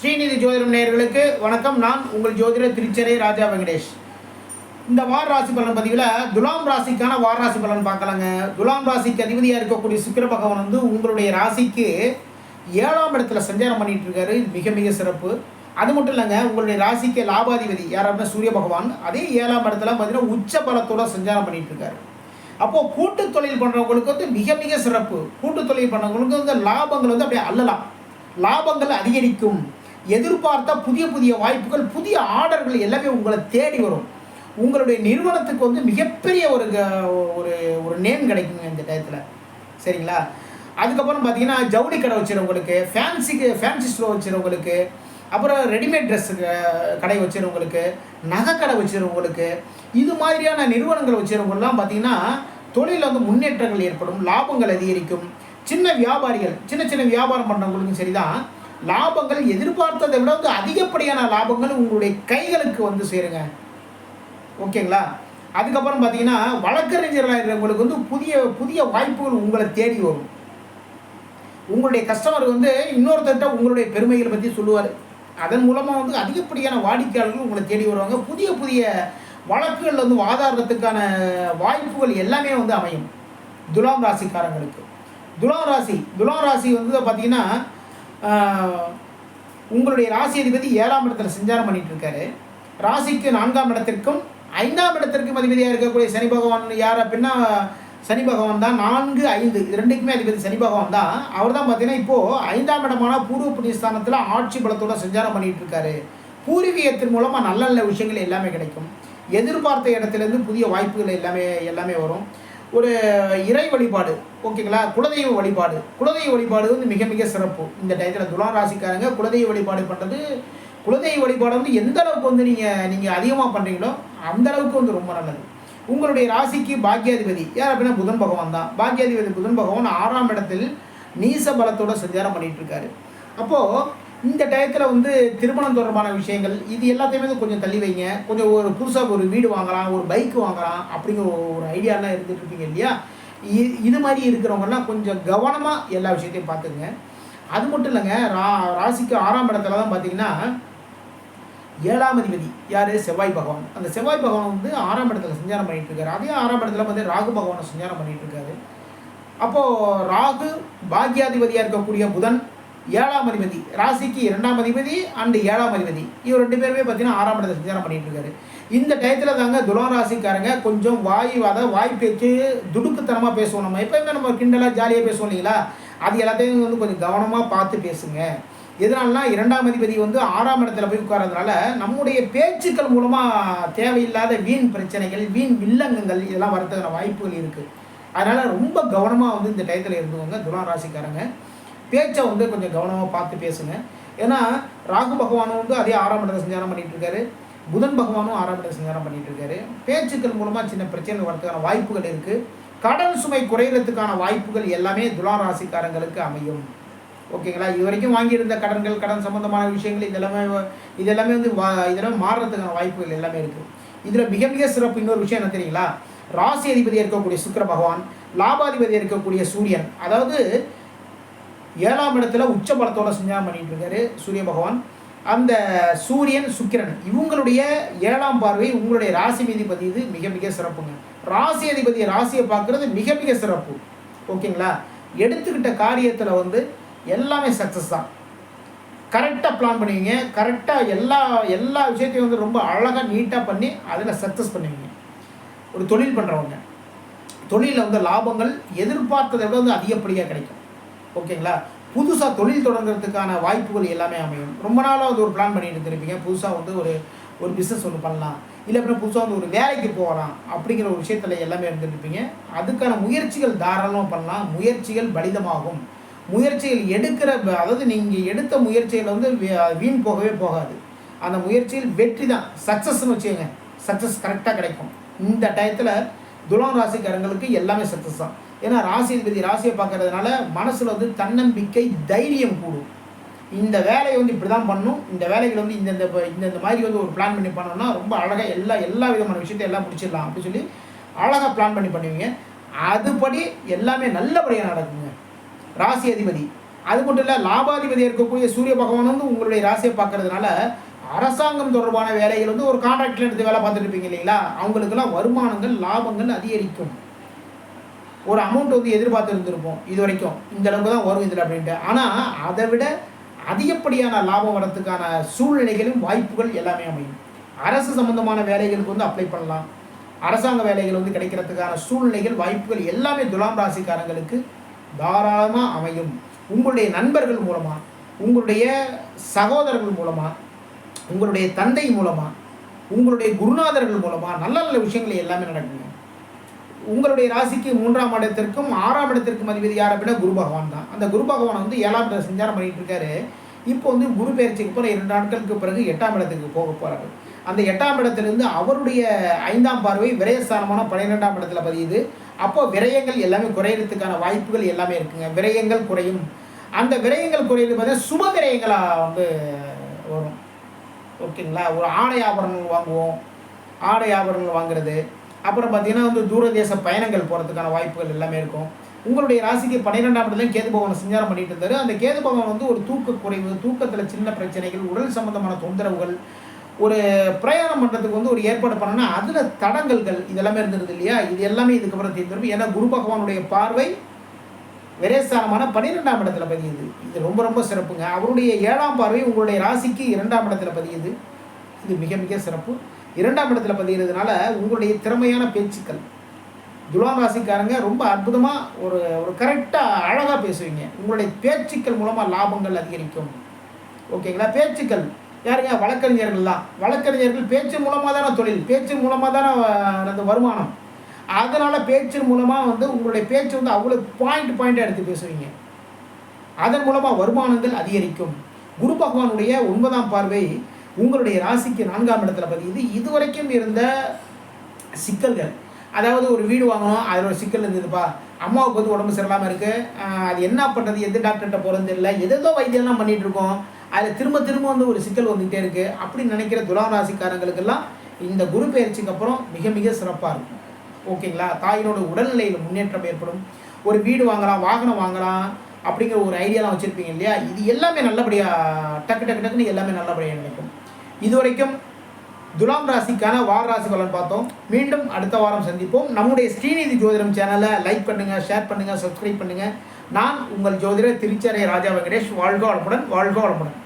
ஸ்ரீநிதி ஜோதிடம் நேயர்களுக்கு வணக்கம். நான் உங்கள் ஜோதிடர் திருச்சரை ராஜா வெங்கடேஷ். இந்த வார ராசி பலன் பதிவில் துலாம் ராசிக்கான வார ராசி பலன் பார்க்கலாங்க. துலாம் ராசிக்கு அதிபதியாக இருக்கக்கூடிய சுக்கிர பகவான் வந்து உங்களுடைய ராசிக்கு ஏழாம் இடத்துல சஞ்சாரம் பண்ணிட்டு இருக்காரு. மிக மிக சிறப்பு. அது மட்டும் இல்லைங்க உங்களுடைய ராசிக்கு லாபாதிபதி யார் அப்படின்னா சூரிய பகவான். அதே ஏழாம் இடத்துல பார்த்தீங்கன்னா உச்ச பலத்தோட சஞ்சாரம் பண்ணிட்டு இருக்காரு. அப்போது கூட்டு தொழில் பண்ணுறவங்களுக்கு வந்து மிக மிக சிறப்பு. கூட்டு தொழில் பண்ணுறவங்களுக்கு வந்து லாபங்கள் வந்து அப்படியே அல்லலாம் லாபங்கள் அதிகரிக்கும். எதிர்பார்த்த புதிய புதிய வாய்ப்புகள் புதிய ஆர்டர்கள் எல்லாமே உங்களை தேடி வரும். உங்களுடைய நிறுவனத்துக்கு வந்து மிகப்பெரிய ஒரு க- ஒரு ஒரு நேம் கிடைக்குங்க இந்த டயத்தில். சரிங்களா? அதுக்கப்புறம் பார்த்தீங்கன்னா ஜவுளி கடை வச்சுருவங்களுக்கு ஃபேன்சிக்கு ஃபேன்சி ஸ்டோர் வச்சுருவங்களுக்கு அப்புறம் ரெடிமேட் ட்ரெஸ் கடை வச்சுருவங்களுக்கு நகை கடை வச்சுருவங்களுக்கு இது மாதிரியான நிறுவனங்கள் வச்சுருவங்கலாம் பார்த்தீங்கன்னா தொழிலில் வந்து முன்னேற்றங்கள் ஏற்படும் லாபங்கள் அதிகரிக்கும். சின்ன வியாபாரிகள் சின்ன சின்ன வியாபாரம் பண்ணுறவங்களுக்கும் சரிதான். லாபங்கள் எதிர்பார்த்ததை விட வந்து அதிகப்படியான லாபங்கள் உங்களுடைய கைகளுக்கு வந்து சேருங்க. ஓகேங்களா? அதுக்கப்புறம் பார்த்தீங்கன்னா வழக்கறிஞர்களாக இருக்கிறவங்களுக்கு வந்து புதிய புதிய வாய்ப்புகள் உங்களை தேடி வரும். உங்களுடைய கஸ்டமர் வந்து இன்னொருத்தர்கிட்ட உங்களுடைய பெருமைகளை பற்றி சொல்லுவார். அதன் மூலமாக வந்து அதிகப்படியான வாடிக்கையாளர்கள் உங்களை தேடி வருவாங்க. புதிய புதிய வழக்குகள் வந்து வாதாடுறதுக்கான வாய்ப்புகள் எல்லாமே வந்து அமையும். துலாம் ராசிக்காரங்களுக்கு. துலாம் ராசி துலாம் ராசி வந்து பார்த்தீங்கன்னா உங்களுடைய ராசி அதிபதி ஏழாம் இடத்துல சஞ்சாரம் பண்ணிட்டு இருக்காரு. ராசிக்கு நான்காம் இடத்திற்கும் ஐந்தாம் இடத்திற்கும் அதிபதியாக இருக்கக்கூடிய சனி பகவான் யார் அப்படின்னா சனி பகவான் தான். நான்கு ஐந்து இது ரெண்டுக்குமே அதிபதி சனி பகவான் தான். அவர் தான் பார்த்தீங்கன்னா இப்போது ஐந்தாம் இடமான பூர்வ புண்ணியஸ்தானத்தில் ஆட்சி பலத்தோட சஞ்சாரம் பண்ணிகிட்டு இருக்காரு. பூர்வீகத்தின் மூலமாக நல்ல நல்ல விஷயங்கள் எல்லாமே கிடைக்கும். எதிர்பார்த்த இடத்துலேருந்து புதிய வாய்ப்புகள் எல்லாமே எல்லாமே வரும். ஒரு இறை வழிபாடு ஓகேங்களா? குலதெய்வ வழிபாடு. குலதெய்வ வழிபாடு வந்து மிக மிக சிறப்பு. இந்த டயத்தில் துலா ராசிக்காரங்க குலதெய்வ வழிபாடு பண்ணுறது குலதெய்வ வழிபாடு வந்து எந்த அளவுக்கு வந்து நீங்கள் நீங்கள் அதிகமாக பண்ணுறீங்களோ அந்த அளவுக்கு வந்து ரொம்ப நல்லது. உங்களுடைய ராசிக்கு பாக்கியாதிபதி. யார் அப்படின்னா புதன் பகவான் தான். பாக்கியாதிபதி புதன் பகவான் ஆறாம் இடத்தில் நீச பலத்தோட சஞ்சாரம் பண்ணிட்டு இருக்காரு அப்போது இந்த டயத்தில் வந்து திருமணம் தொடர்பான விஷயங்கள் இது எல்லாத்தையுமே வந்து கொஞ்சம் தள்ளி வைங்க. கொஞ்சம் ஒரு புதுசாக ஒரு வீடு வாங்கலாம் ஒரு பைக் வாங்கலாம் அப்படிங்கிற ஒரு ஐடியாலாம் இருந்துட்டு இருப்பீங்க இல்லையா? இது மாதிரி இருக்கிறவங்கலாம் கொஞ்சம் கவனமாக எல்லா விஷயத்தையும் பார்த்துங்க. அது மட்டும் இல்லைங்க ரா ராசிக்கு ஆறாம் இடத்துல தான் பார்த்தீங்கன்னா ஏழாம் அதிபதி யார்? செவ்வாய் பகவான். அந்த செவ்வாய் பகவான் வந்து ஆறாம் இடத்துல சஞ்சாரம் பண்ணிட்டு இருக்காரு. அதே ஆறாம் இடத்துல வந்து ராகு பகவானை சஞ்சாரம் பண்ணிட்டு இருக்காரு. அப்போது ராகு பாக்யாதிபதியாக இருக்கக்கூடிய புதன் ஏழாம் அதிபதி. ராசிக்கு இரண்டாம் அதிபதி அண்டு ஏழாம் அதிபதி. இவர் ரெண்டு பேருமே பார்த்தீங்கன்னா ஆறாம் இடத்துல சஞ்சாரம் பண்ணிட்டு இருக்காரு. இந்த டயத்தில் தாங்க துலராசிக்காரங்க கொஞ்சம் வாய் வாய் பேச்சு துடுக்குத்தனமாக பேசுவோம் நம்ம. எப்போயுமே நம்ம கிண்டலாக ஜாலியாக பேசுவோம் இல்லைங்களா? அது எல்லாத்தையும் வந்து கொஞ்சம் கவனமாக பார்த்து பேசுங்க. எதனாலனா இரண்டாம் அதிபதி வந்து ஆறாம் இடத்துல போய் உட்கார்றதுனால நம்முடைய பேச்சுக்கள் மூலமாக தேவையில்லாத வீண் பிரச்சனைகள் வீண் வில்லங்கங்கள் இதெல்லாம் வரதுக்கான வாய்ப்புகள் இருக்குது அதனால் ரொம்ப கவனமாக வந்து இந்த டயத்தில் இருந்துவங்க துலாம் ராசிக்காரங்க. பேச்சை வந்து கொஞ்சம் கவனமாக பார்த்து பேசுங்க. ஏன்னா ராகு பகவானும் வந்து அதே ஆறாம் இடத்துல சஞ்சாரம் பண்ணிகிட்டு இருக்காரு. புதன் பகவானும் ஆறாம் சிங்காரம் சஞ்சாரம் பண்ணிட்டு இருக்காரு பேச்சுக்கள் மூலமாக சின்ன பிரச்சனை வரதுக்கான வாய்ப்புகள் இருக்குது கடன் சுமை குறையிறதுக்கான வாய்ப்புகள் எல்லாமே துலா ராசிக்காரங்களுக்கு அமையும். ஓகேங்களா? இது வரைக்கும் வாங்கியிருந்த கடன்கள் கடன் சம்பந்தமான விஷயங்கள் இதெல்லாமே இதெல்லாமே வந்து வா இதெல்லாம் மாறுறதுக்கான வாய்ப்புகள் எல்லாமே இருக்குது இதில் மிக மிக சிறப்பு இன்னொரு விஷயம் என்ன தெரியுங்களா? ராசி அதிபதியாக இருக்கக்கூடிய சுக்கர பகவான் லாபாதிபதியாக இருக்கக்கூடிய சூரியன் அதாவது ஏழாம் இடத்துல உச்ச பலத்தோட சஞ்சாரம் பண்ணிட்டு இருக்காரு சூரிய பகவான். அந்த சூரியன் சுக்கிரன் இவங்களுடைய ஏழாம் பார்வை உங்களுடைய ராசி மீதி பதிவு மிக மிக சிறப்புங்க. ராசி அதிபதி ராசியை பார்க்குறது மிக மிக சிறப்பு. ஓகேங்களா? எடுத்துக்கிட்ட காரியத்தில் வந்து எல்லாமே சக்ஸஸ் தான். கரெக்டாக பிளான் பண்ணுவீங்க. கரெக்டாக எல்லா எல்லா விஷயத்தையும் வந்து ரொம்ப அழகாக நீட்டாக பண்ணி அதில் சக்ஸஸ் பண்ணுவீங்க. ஒரு தொழில் பண்ணுறவங்க தொழிலில் வந்து லாபங்கள் எதிர்பார்த்ததை விட வந்து அதிகப்படியாக கிடைக்கும். ஓகேங்களா? புதுசாக தொழில் தொடங்குறதுக்கான வாய்ப்புகள் எல்லாமே அமையும். ரொம்ப நாளாக வந்து ஒரு பிளான் பண்ணிட்டு இருந்திருப்பீங்க. புதுசாக வந்து ஒரு ஒரு பிஸ்னஸ் ஒன்று பண்ணலாம். இல்லை அப்படின்னா புதுசாக வந்து ஒரு வேலைக்கு போகலாம். அப்படிங்கிற ஒரு விஷயத்தில் எல்லாமே இருந்துருப்பீங்க. அதுக்கான முயற்சிகள் தாராளமாக பண்ணலாம். முயற்சிகள் பலிதமாகும். முயற்சிகள் எடுக்கிற அதாவது நீங்கள் எடுத்த முயற்சிகள் வந்து வீண் போகவே போகாது. அந்த முயற்சியில் வெற்றி தான். சக்ஸஸ்னு வச்சுக்கோங்க. சக்ஸஸ் கரெக்டாக கிடைக்கும். இந்த டயத்தில் துலாம் ராசிக்காரங்களுக்கு எல்லாமே சக்ஸஸ் தான். ஏன்னா ராசி அதிபதி ராசியை பார்க்கறதுனால மனசில் வந்து தன்னம்பிக்கை தைரியம் கூடும். இந்த வேலையை வந்து இப்படி தான் பண்ணணும் இந்த வேலைகள் வந்து இந்தந்த இந்தந்த மாதிரி வந்து ஒரு பிளான் பண்ணி பண்ணோம்னா ரொம்ப அழகாக எல்லா எல்லா விதமான விஷயத்தையும் எல்லாம் முடிச்சிடலாம் அப்படின்னு சொல்லி அழகாக பிளான் பண்ணி பண்ணுவீங்க. அதுபடி எல்லாமே நல்லபடியாக நடக்குங்க. ராசி அதிபதி. அது மட்டும் இல்லை லாபாதிபதி இருக்கக்கூடிய சூரிய பகவான் வந்து உங்களுடைய ராசியை பார்க்கறதுனால அரசாங்கம் தொடர்பான வேலைகள் வந்து ஒரு கான்ட்ராக்டில் எடுத்து வேலை பார்த்துட்டு இருப்பீங்க இல்லைங்களா? அவங்களுக்கெல்லாம் வருமானங்கள் லாபங்கள் அதிகரிக்கும். ஒரு அமௌண்ட் வந்து எதிர்பார்த்து இருந்திருப்போம் இது வரைக்கும் இந்த அளவுக்கு தான் வரும் இதில் அப்படின்ட்டு. ஆனால் அதை விட அதிகப்படியான லாபம் வரத்துக்கான சூழ்நிலைகளும் வாய்ப்புகள் எல்லாமே அமையும். அரசு சம்பந்தமான வேலைகளுக்கு வந்து அப்ளை பண்ணலாம். அரசாங்க வேலைகள் வந்து கிடைக்கிறதுக்கான சூழ்நிலைகள் வாய்ப்புகள் எல்லாமே துலாம் ராசிக்காரங்களுக்கு தாராளமாக அமையும். உங்களுடைய நண்பர்கள் மூலமாக உங்களுடைய சகோதரர்கள் மூலமாக உங்களுடைய தந்தை மூலமாக உங்களுடைய குருநாதர்கள் மூலமாக நல்ல நல்ல விஷயங்கள் எல்லாமே நடக்குங்க. உங்களுடைய ராசிக்கு மூன்றாம் இடத்திற்கும் ஆறாம் இடத்திற்கும் அதிபதி யார் அப்படின்னா குரு பகவான் தான். அந்த குரு பகவான் வந்து ஏழாம் இடத்துல சஞ்சாரம் பண்ணிட்டு இருக்காரு. இப்போ வந்து குரு பயிற்சிக்கு போகிற இரண்டு நாட்களுக்கு பிறகு எட்டாம் இடத்துக்கு போக போகிறாரு அந்த எட்டாம் இடத்துலேருந்து அவருடைய ஐந்தாம் பார்வை விரயஸ்தானமான பன்னிரெண்டாம் இடத்துல பதியுது. அப்போ விரயங்கள் எல்லாமே குறையிறதுக்கான வாய்ப்புகள் எல்லாமே இருக்குங்க. விரயங்கள் குறையும். அந்த விரயங்கள் குறையிறது பார்த்தீங்கன்னா சுப விரயங்களாக வந்து வரும். ஓகேங்களா? ஒரு ஆடை ஆபரணங்கள் வாங்குவோம். ஆடை ஆபரணங்கள் வாங்குறது. அப்புறம் பார்த்தீங்கன்னா வந்து தூரதேச பயணங்கள் போகிறதுக்கான வாய்ப்புகள் எல்லாமே இருக்கும். உங்களுடைய ராசிக்கு பன்னிரெண்டாம் இடத்துல கேது பகவான் சஞ்சாரம் பண்ணிட்டு இருந்தார். அந்த கேது பகவான் வந்து ஒரு தூக்க குறைவு தூக்கத்தில் சின்ன பிரச்சனைகள் உடல் சம்பந்தமான தொந்தரவுகள் ஒரு பிரயாணம் பண்ணுறதுக்கு வந்து ஒரு ஏற்பாடு பண்ணோன்னா அதில் தடங்கல்கள் இதெல்லாமே இருந்தது இல்லையா? இது எல்லாமே இதுக்கப்புறம் தெரிஞ்சிருக்கும் ஏன்னா குரு பகவானுடைய பார்வை விரேஸ்தானமான பன்னிரெண்டாம் இடத்துல பதியுது. இது ரொம்ப ரொம்ப சிறப்புங்க. அவருடைய ஏழாம் பார்வை உங்களுடைய ராசிக்கு இரண்டாம் இடத்துல பதியுது. இது மிக மிக சிறப்பு. இரண்டாம் இடத்துல பதிகிறதுனால உங்களுடைய திறமையான பேச்சுக்கள். துலாம் ராசிக்காரங்க ரொம்ப அற்புதமாக ஒரு ஒரு கரெக்டாக அழகாக பேசுவீங்க. உங்களுடைய பேச்சுக்கள் மூலமாக லாபங்கள் அதிகரிக்கும். ஓகேங்களா? பேச்சுக்கள். யாருங்க? வழக்கறிஞர்கள் தான் வழக்கறிஞர்கள் பேச்சு மூலமாக தானே தொழில். பேச்சு மூலமாக தானே அந்த வருமானம். அதனால் பேச்சின் மூலமாக வந்து உங்களுடைய பேச்சு வந்து அவ்வளோ பாயிண்ட் பாயிண்ட்டாக எடுத்து பேசுவீங்க. அதன் மூலமாக வருமானங்கள் அதிகரிக்கும். குரு பகவானுடைய ஒன்பதாம் பார்வை உங்களுடைய ராசிக்கு நான்காம் இடத்துல பதியுது. இதுவரைக்கும் இருந்த சிக்கல்கள். அதாவது ஒரு வீடு வாங்கணும் அதில் ஒரு சிக்கல் இருந்ததுப்பா. அம்மாவுக்கு வந்து உடம்பு சரியில்லாமல் இருக்குது அது என்ன பண்ணுறது எந்த டாக்டர்கிட்ட போகிறது இல்லை எதோ வைத்தியம்லாம் பண்ணிகிட்டு இருக்கோம். அதில் திரும்ப திரும்ப வந்து ஒரு சிக்கல் வந்துகிட்டே இருக்குது அப்படின்னு நினைக்கிற துலாம் ராசிக்காரங்களுக்கெல்லாம் இந்த குரு பயிற்சிக்கு அப்புறம் மிக மிக சிறப்பாக இருக்கும். ஓகேங்களா? தாயினோட உடல்நிலையில் முன்னேற்றம் ஏற்படும். ஒரு வீடு வாங்கலாம் வாகனம் வாங்கலாம் அப்படிங்கிற ஒரு ஐடியாலாம் வச்சுருப்பீங்க இல்லையா? இது எல்லாமே நல்லபடியாக டக்கு டக்கு டக்குன்னு எல்லாமே நல்லபடியாக நடக்கும் இதுவரைக்கும் துலாம் ராசிக்கான வார ராசி பலன் பார்த்தோம். மீண்டும் அடுத்த வாரம் சந்திப்போம். நம்முடைய ஸ்ரீநிதி ஜோதிடம் சேனலை லைக் பண்ணுங்கள் ஷேர் பண்ணுங்கள் சப்ஸ்கிரைப் பண்ணுங்கள் நான் உங்கள் ஜோதிடர் திருச்சரை ராஜா வெங்கடேஷ். வாழ்க வளமுடன் வாழ்க வளமுடன்.